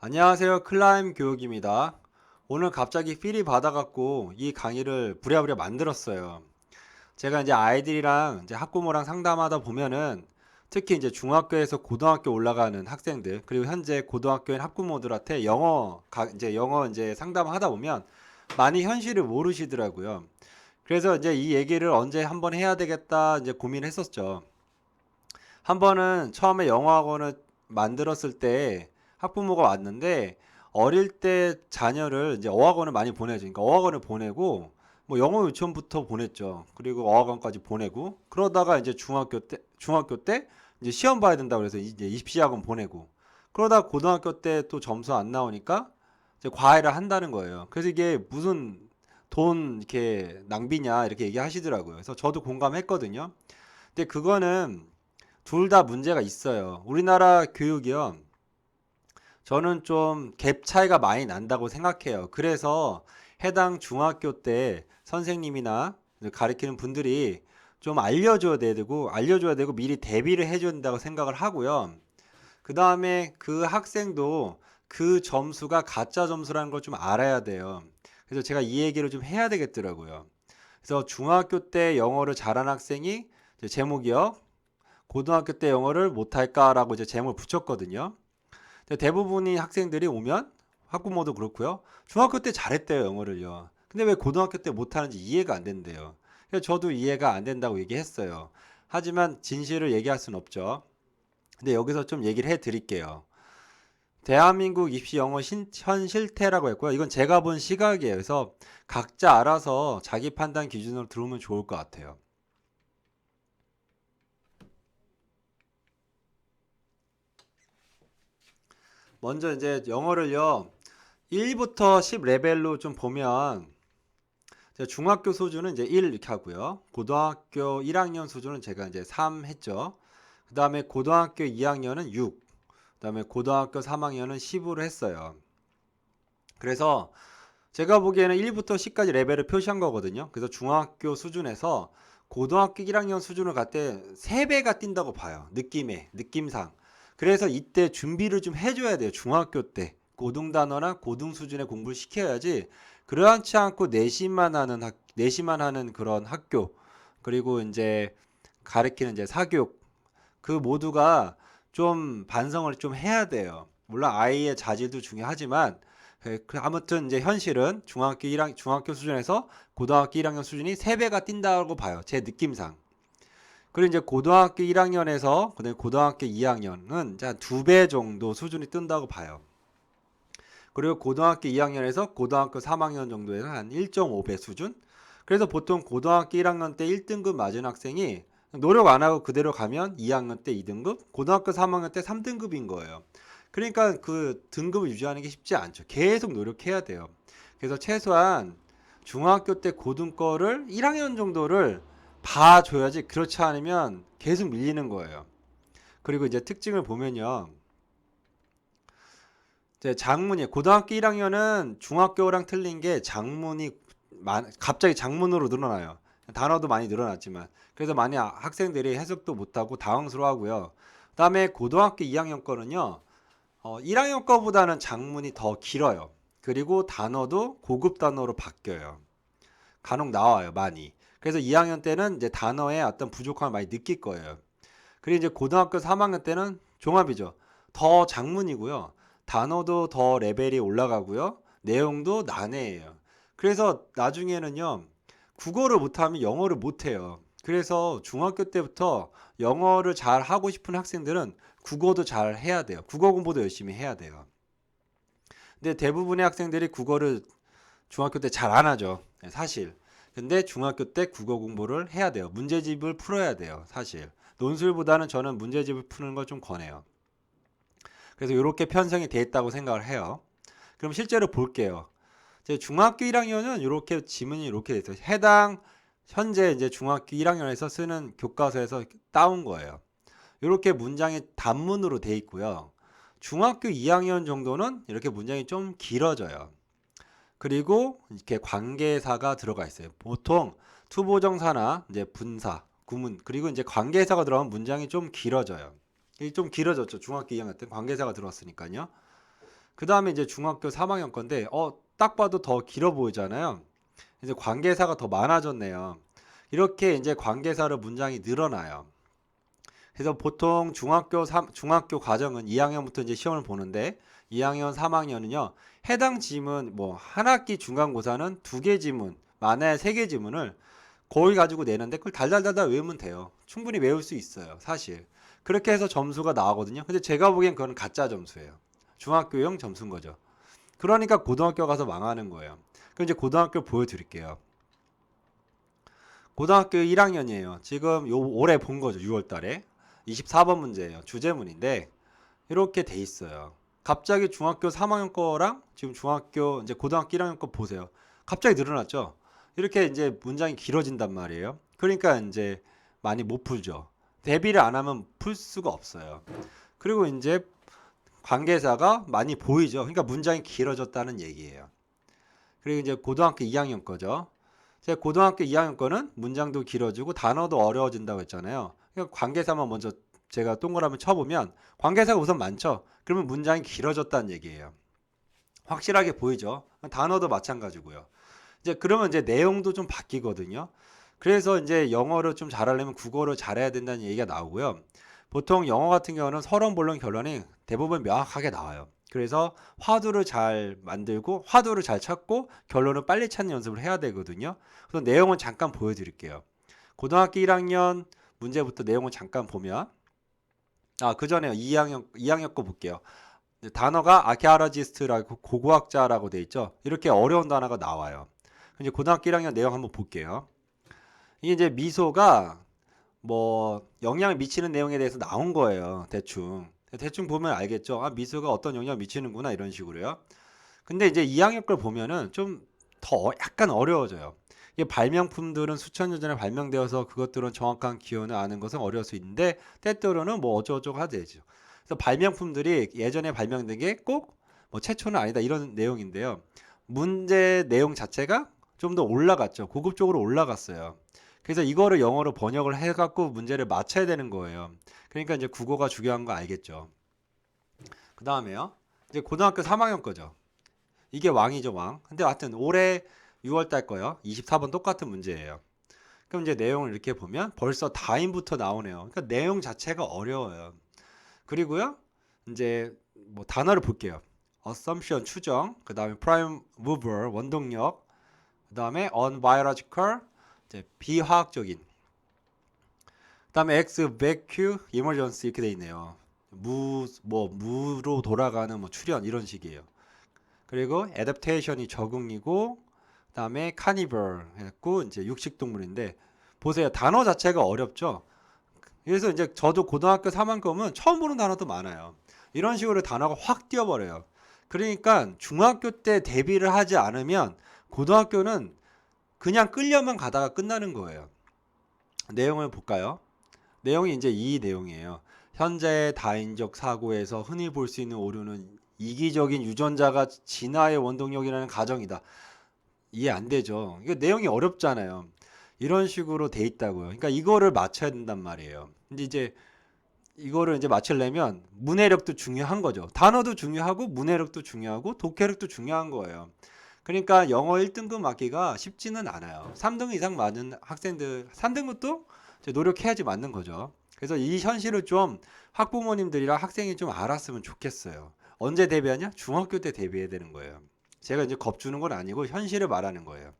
안녕하세요. 클라임 교육입니다. 오늘 갑자기 필이 받아갖고 이 강의를 부랴부랴 만들었어요. 제가 이제 아이들이랑 이제 학부모랑 상담하다 보면은 특히 이제 중학교에서 고등학교 올라가는 학생들 그리고 현재 고등학교인 학부모들한테 영어 가- 이제 영어 이제 상담하다 보면 많이 현실을 모르시더라고요. 그래서 이제 이 얘기를 언제 한번 해야 되겠다 이제 고민했었죠. 한 번은 처음에 영어 학원을 만들었을 때 학부모가 왔는데 어릴 때 자녀를 이제 어학원을 많이 보내죠. 그러니까 어학원을 보내고 뭐 영어 유치원부터 보냈죠. 그리고 어학원까지 보내고 그러다가 이제 중학교 때 중학교 때 이제 시험 봐야 된다고 그래서 이제 입시학원 보내고 그러다 고등학교 때 또 점수 안 나오니까 이제 과외를 한다는 거예요. 그래서 이게 무슨 돈 이렇게 낭비냐 이렇게 얘기하시더라고요. 그래서 저도 공감했거든요. 근데 그거는 둘 다 문제가 있어요. 우리나라 교육이요. 저는 좀 갭 차이가 많이 난다고 생각해요. 그래서 해당 중학교 때 선생님이나 가르치는 분들이 좀 알려줘야 되고, 알려줘야 되고, 미리 대비를 해줘야 된다고 생각을 하고요. 그 다음에 그 학생도 그 점수가 가짜 점수라는 걸 좀 알아야 돼요. 그래서 제가 이 얘기를 좀 해야 되겠더라고요. 그래서 중학교 때 영어를 잘한 학생이 제목이요. 고등학교 때 영어를 못할까라고 이제 제목을 붙였거든요. 근데 대부분의 학생들이 오면 학부모도 그렇고요. 중학교 때 잘했대요, 영어를요. 근데 왜 고등학교 때 못하는지 이해가 안 된대요. 그래서 저도 이해가 안 된다고 얘기했어요. 하지만 진실을 얘기할 수는 없죠. 근데 여기서 좀 얘기를 해 드릴게요. 대한민국 입시 영어 신- 현 실태라고 했고요. 이건 제가 본 시각이에요. 그래서 각자 알아서 자기 판단 기준으로 들어오면 좋을 것 같아요. 먼저 이제 영어를요. 1부터 10 레벨로 좀 보면 중학교 수준은 이제 1 이렇게 하고요. 고등학교 1학년 수준은 제가 이제 3 했죠. 그 다음에 고등학교 2학년은 6. 그 다음에 고등학교 3학년은 10으로 했어요. 그래서 제가 보기에는 1부터 10까지 레벨을 표시한 거거든요. 그래서 중학교 수준에서 고등학교 1학년 수준을 갈 때 3배가 뛴다고 봐요. 느낌에, 느낌상. 그래서 이때 준비를 좀 해줘야 돼요. 중학교 때. 고등 단어나 고등 수준의 공부를 시켜야지. 그렇지 않고 내신만 하는 학, 내신만 하는 그런 학교. 그리고 이제 가르치는 이제 사교육. 그 모두가 좀 반성을 좀 해야 돼요. 물론 아이의 자질도 중요하지만 그- 그 아무튼 이제 현실은 중학교 1학 중학교 수준에서 고등학교 1학년 수준이 3배가 뛴다고 봐요. 제 느낌상. 그리고 이제 고등학교 1학년에서 그다음에 고등학교 2학년은 이제 한 2배 정도 수준이 뜬다고 봐요. 그리고 고등학교 2학년에서 고등학교 3학년 정도에서 한 1.5배 수준? 그래서 보통 고등학교 1학년 때 1등급 맞은 학생이 노력 안 하고 그대로 가면 2학년 때 2등급, 고등학교 3학년 때 3등급인 거예요. 그러니까 그 등급을 유지하는 게 쉽지 않죠. 계속 노력해야 돼요. 그래서 최소한 중학교 때 고등 거를 1학년 정도를 봐줘야지 그렇지 않으면 계속 밀리는 거예요. 그리고 이제 특징을 보면요. 이제 장문이 고등학교 1학년은 중학교랑 틀린 게 장문이 많- 갑자기 장문으로 늘어나요. 단어도 많이 늘어났지만 그래서 많이 아- 학생들이 해석도 못하고 당황스러워하고요. 그다음에 고등학교 2학년 거는요. 어, 1학년 거보다는 장문이 더 길어요. 그리고 단어도 고급 단어로 바뀌어요. 간혹 나와요, 많이. 그래서 2학년 때는 이제 단어에 어떤 부족함을 많이 느낄 거예요. 그리고 이제 고등학교 3학년 때는 종합이죠. 더 장문이고요. 단어도 더 레벨이 올라가고요. 내용도 난해해요. 그래서 나중에는요. 국어를 못하면 영어를 못해요. 그래서 중학교 때부터 영어를 잘 하고 싶은 학생들은 국어도 잘 해야 돼요. 국어 공부도 열심히 해야 돼요. 근데 대부분의 학생들이 국어를 중학교 때 잘 안 하죠. 네, 사실. 근데 중학교 때 국어 공부를 해야 돼요. 문제집을 풀어야 돼요. 사실. 논술보다는 저는 문제집을 푸는 걸 좀 권해요. 그래서 이렇게 편성이 돼 있다고 생각을 해요. 그럼 실제로 볼게요. 제 중학교 1학년은 이렇게 지문이 이렇게 돼 있어요. 해당 현재 이제 중학교 1학년에서 쓰는 교과서에서 따온 거예요. 이렇게 문장이 단문으로 돼 있고요. 중학교 2학년 정도는 이렇게 문장이 좀 길어져요. 그리고 이렇게 관계사가 들어가 있어요. 보통 투보정사나 이제 분사, 구문 그리고 이제 관계사가 들어가면 문장이 좀 길어져요. 좀 길어졌죠. 중학교 2학년 때 관계사가 들어왔으니까요. 그 다음에 이제 중학교 3학년 건데, 어, 딱 봐도 더 길어 보이잖아요. 이제 관계사가 더 많아졌네요. 이렇게 이제 관계사로 문장이 늘어나요. 그래서 보통 중학교 3, 중학교 과정은 2학년부터 이제 시험을 보는데 2학년, 3학년은요. 해당 지문 뭐 한 학기 중간고사는 두 개 지문, 만에 세 개 지문을 거의 가지고 내는데 그걸 달달달달 외우면 돼요. 충분히 외울 수 있어요. 사실. 그렇게 해서 점수가 나오거든요. 근데 제가 보기엔 그건 가짜 점수예요. 중학교용 점수인 거죠. 그러니까 고등학교 가서 망하는 거예요. 그럼 이제 고등학교 보여드릴게요. 고등학교 1학년이에요. 지금 요 올해 본 거죠. 6월 달에. 24번 문제예요. 주제문인데 이렇게 돼 있어요. 갑자기 중학교 3학년 거랑 지금 중학교 이제 고등학교 1학년 거 보세요. 갑자기 늘어났죠. 이렇게 이제 문장이 길어진단 말이에요. 그러니까 이제 많이 못 풀죠. 대비를 안 하면 풀 수가 없어요. 그리고 이제 관계사가 많이 보이죠. 그러니까 문장이 길어졌다는 얘기예요. 그리고 이제 고등학교 2학년 거죠. 제 고등학교 2학년 거는 문장도 길어지고 단어도 어려워진다고 했잖아요. 그러니까 관계사만 먼저 제가 동그라미 쳐보면 관계사가 우선 많죠. 그러면 문장이 길어졌다는 얘기예요. 확실하게 보이죠. 단어도 마찬가지고요. 이제 그러면 이제 내용도 좀 바뀌거든요. 그래서 이제 영어를 좀 잘하려면 국어를 잘해야 된다는 얘기가 나오고요. 보통 영어 같은 경우는 서론, 본론, 결론이 대부분 명확하게 나와요. 그래서 화두를 잘 만들고 화두를 잘 찾고 결론을 빨리 찾는 연습을 해야 되거든요. 그래서 내용은 잠깐 보여드릴게요. 고등학교 1학년 문제부터 내용을 잠깐 보면 아, 그 전에 2학년 2학년 거 볼게요. 단어가 아케아로지스트라고 고고학자라고 돼 있죠. 이렇게 어려운 단어가 나와요. 이제 고등학교 1학년 내용 한번 볼게요. 이게 이제 미소가 뭐 영향을 미치는 내용에 대해서 나온 거예요. 대충. 대충 보면 알겠죠. 아, 미소가 어떤 영향을 미치는구나 이런 식으로요. 근데 이제 2학년 걸 보면은 좀 더 약간 어려워져요. 이게 발명품들은 수천 년 전에 발명되어서 그것들은 정확한 기원을 아는 것은 어려울 수 있는데 때때로는 뭐 어쩌고저쩌고 하되죠. 그래서 발명품들이 예전에 발명된 게 꼭 뭐 최초는 아니다 이런 내용인데요. 문제 내용 자체가 좀 더 올라갔죠. 고급적으로 올라갔어요. 그래서 이거를 영어로 번역을 해갖고 문제를 맞춰야 되는 거예요. 그러니까 이제 국어가 중요한 거 알겠죠. 그 다음에요. 이제 고등학교 3학년 거죠. 이게 왕이죠, 왕. 근데 하여튼 올해 6월 달 거요. 24번 똑같은 문제예요. 그럼 이제 내용을 이렇게 보면 벌써 다인부터 나오네요. 그러니까 내용 자체가 어려워요. 그리고요. 이제 뭐 단어를 볼게요. assumption 추정, 그 다음에 prime mover 원동력, 그 다음에 unbiological 이제 비화학적인, 그 다음에 x vacuum emergency 이렇게 돼 있네요. 무 뭐 무로 돌아가는 뭐 출현 이런 식이에요. 그리고 adaptation이 적응이고, 그 다음에 carnivore 했고 이제 육식 동물인데 보세요 단어 자체가 어렵죠. 그래서 이제 저도 고등학교 3학년 거면 처음 보는 단어도 많아요. 이런 식으로 단어가 확 뛰어버려요. 그러니까 중학교 때 대비를 하지 않으면 고등학교는 그냥 끌려만 가다가 끝나는 거예요. 내용을 볼까요? 내용이 이제 이 내용이에요. 현재 다인적 사고에서 흔히 볼 수 있는 오류는 이기적인 유전자가 진화의 원동력이라는 가정이다. 이해 안 되죠. 이거 내용이 어렵잖아요. 이런 식으로 돼 있다고요. 그러니까 이거를 맞춰야 된단 말이에요. 근데 이제 이거를 이제 맞추려면 문해력도 중요한 거죠. 단어도 중요하고 문해력도 중요하고 독해력도 중요한 거예요. 그러니까 영어 1등급 맞기가 쉽지는 않아요. 3등 이상 맞는 학생들 3등급도 이제 노력해야지 맞는 거죠. 그래서 이 현실을 좀 학부모님들이랑 학생이 좀 알았으면 좋겠어요. 언제 대비하냐? 중학교 때 대비해야 되는 거예요. 제가 이제 겁주는 건 아니고 현실을 말하는 거예요.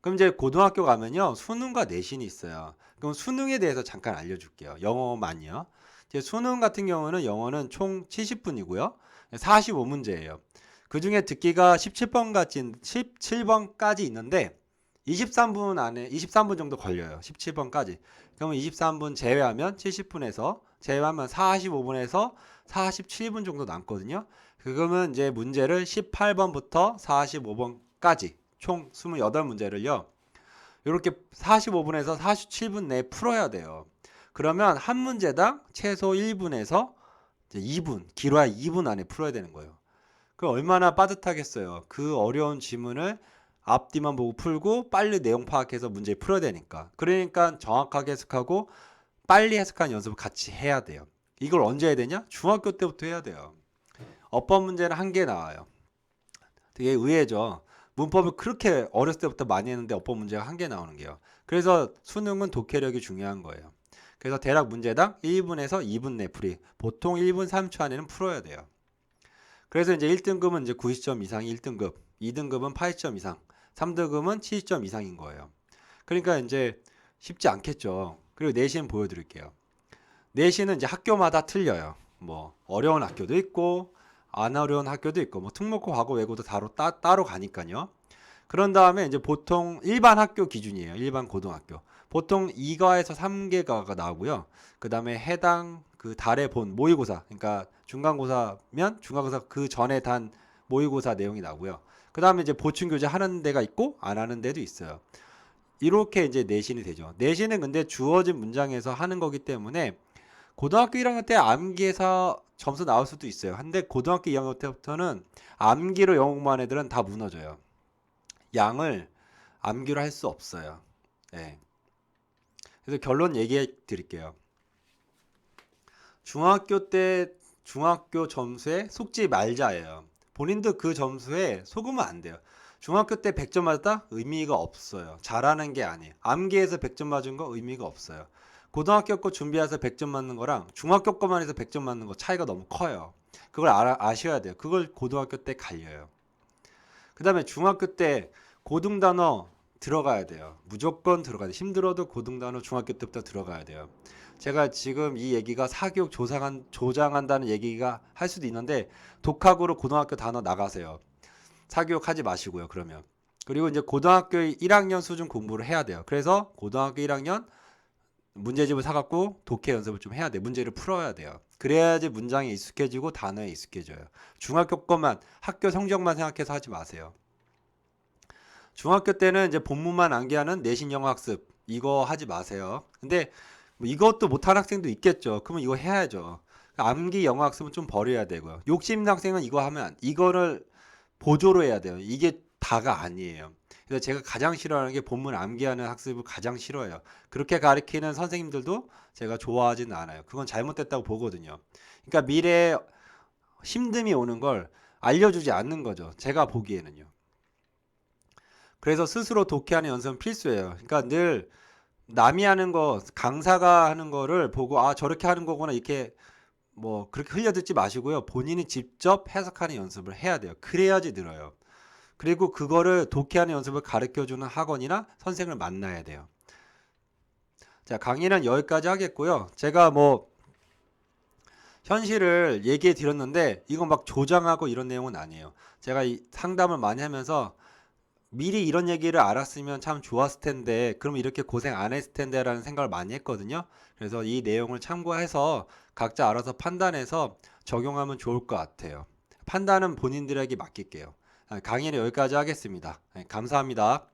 그럼 이제 고등학교 가면요. 수능과 내신이 있어요. 그럼 수능에 대해서 잠깐 알려줄게요. 영어만요. 이제 수능 같은 경우는 영어는 총 70분이고요. 45문제예요. 그 중에 듣기가 17번까지 17번까지 있는데 23분 안에 23분 정도 걸려요. 17번까지. 그러면 23분 제외하면 70분에서 제외하면 45분에서 47분 정도 남거든요. 그러면 이제 문제를 18번부터 45번까지 총 28문제를요. 이렇게 45분에서 47분 내에 풀어야 돼요. 그러면 한 문제당 최소 1분에서 2분, 길어야 2분 안에 풀어야 되는 거예요. 그 얼마나 빠듯하겠어요. 그 어려운 지문을 앞뒤만 보고 풀고 빨리 내용 파악해서 문제 풀어야 되니까. 그러니까 정확하게 해석하고 빨리 해석하는 연습을 같이 해야 돼요. 이걸 언제 해야 되냐? 중학교 때부터 해야 돼요. 어법 문제는 한 개 나와요. 되게 의외죠. 문법을 그렇게 어렸을 때부터 많이 했는데 어법 문제가 한 개 나오는 게요. 그래서 수능은 독해력이 중요한 거예요. 그래서 대략 문제당 1분에서 2분 내 풀이 보통 1분 3초 안에는 풀어야 돼요. 그래서 이제 1등급은 이제 90점 이상이 1등급, 2등급은 80점 이상, 3등급은 70점 이상인 거예요. 그러니까 이제 쉽지 않겠죠. 그리고 내신 보여드릴게요. 내신은 이제 학교마다 틀려요. 뭐 어려운 학교도 있고 안 어려운 학교도 있고 뭐 특목고 과거 외고도 따로 따, 따로 가니까요. 그런 다음에 이제 보통 일반 학교 기준이에요. 일반 고등학교. 보통 2과에서 3개가가 나오고요. 그 다음에 해당 그 달에 본 모의고사, 그러니까 중간고사면 중간고사 그 전에 단 모의고사 내용이 나오고요. 그 다음에 이제 보충 교재 하는 데가 있고 안 하는 데도 있어요. 이렇게 이제 내신이 되죠. 내신은 근데 주어진 문장에서 하는 거기 때문에 고등학교 1학년 때 암기해서 점수 나올 수도 있어요. 근데 고등학교 2학년 때부터는 암기로 영어 공부한 애들은 다 무너져요. 양을 암기로 할 수 없어요. 네. 그래서 결론 얘기해 드릴게요. 중학교 때 중학교 점수에 속지 말자예요. 본인도 그 점수에 속으면 안 돼요. 중학교 때 100점 맞았다? 의미가 없어요. 잘하는 게 아니에요. 암기해서 100점 맞은 거 의미가 없어요. 고등학교 거 준비해서 100점 맞는 거랑 중학교 거만 해서 100점 맞는 거 차이가 너무 커요. 그걸 알아, 아셔야 돼요. 그걸 고등학교 때 갈려요. 그 다음에 중학교 때 고등 단어 들어가야 돼요. 무조건 들어가야 돼요. 힘들어도 고등 단어 중학교 때부터 들어가야 돼요. 제가 지금 이 얘기가 사교육 조장한, 조장한다는 얘기가 할 수도 있는데 독학으로 고등학교 단어 나가세요. 사교육 하지 마시고요. 그러면 그리고 이제 고등학교 1학년 수준 공부를 해야 돼요. 그래서 고등학교 1학년 문제집을 사갖고 독해 연습을 좀 해야 돼. 문제를 풀어야 돼요. 그래야지 문장에 익숙해지고 단어에 익숙해져요. 중학교 것만 학교 성적만 생각해서 하지 마세요. 중학교 때는 이제 본문만 암기하는 내신 영어 학습 이거 하지 마세요. 근데 뭐 이것도 못하는 학생도 있겠죠. 그러면 이거 해야죠. 암기 영어 학습은 좀 버려야 되고요. 욕심 있는 학생은 이거 하면 이거를 보조로 해야 돼요. 이게 다가 아니에요. 그래서 제가 가장 싫어하는 게 본문 암기하는 학습을 가장 싫어해요. 그렇게 가르치는 선생님들도 제가 좋아하지는 않아요. 그건 잘못됐다고 보거든요. 그러니까 미래에 힘듦이 오는 걸 알려주지 않는 거죠. 제가 보기에는요. 그래서 스스로 독해하는 연습은 필수예요. 그러니까 늘 남이 하는 거, 강사가 하는 거를 보고 아 저렇게 하는 거구나 이렇게 뭐 그렇게 흘려듣지 마시고요. 본인이 직접 해석하는 연습을 해야 돼요. 그래야지 늘어요. 그리고 그거를 독해하는 연습을 가르쳐 주는 학원이나 선생을 만나야 돼요. 자, 강의는 여기까지 하겠고요. 제가 뭐 현실을 얘기해 드렸는데 이건 막 조장하고 이런 내용은 아니에요. 제가 이 상담을 많이 하면서 미리 이런 얘기를 알았으면 참 좋았을 텐데 그럼 이렇게 고생 안 했을 텐데라는 생각을 많이 했거든요. 그래서 이 내용을 참고해서 각자 알아서 판단해서 적용하면 좋을 것 같아요. 판단은 본인들에게 맡길게요. 아, 강의는 여기까지 하겠습니다. 네, 감사합니다.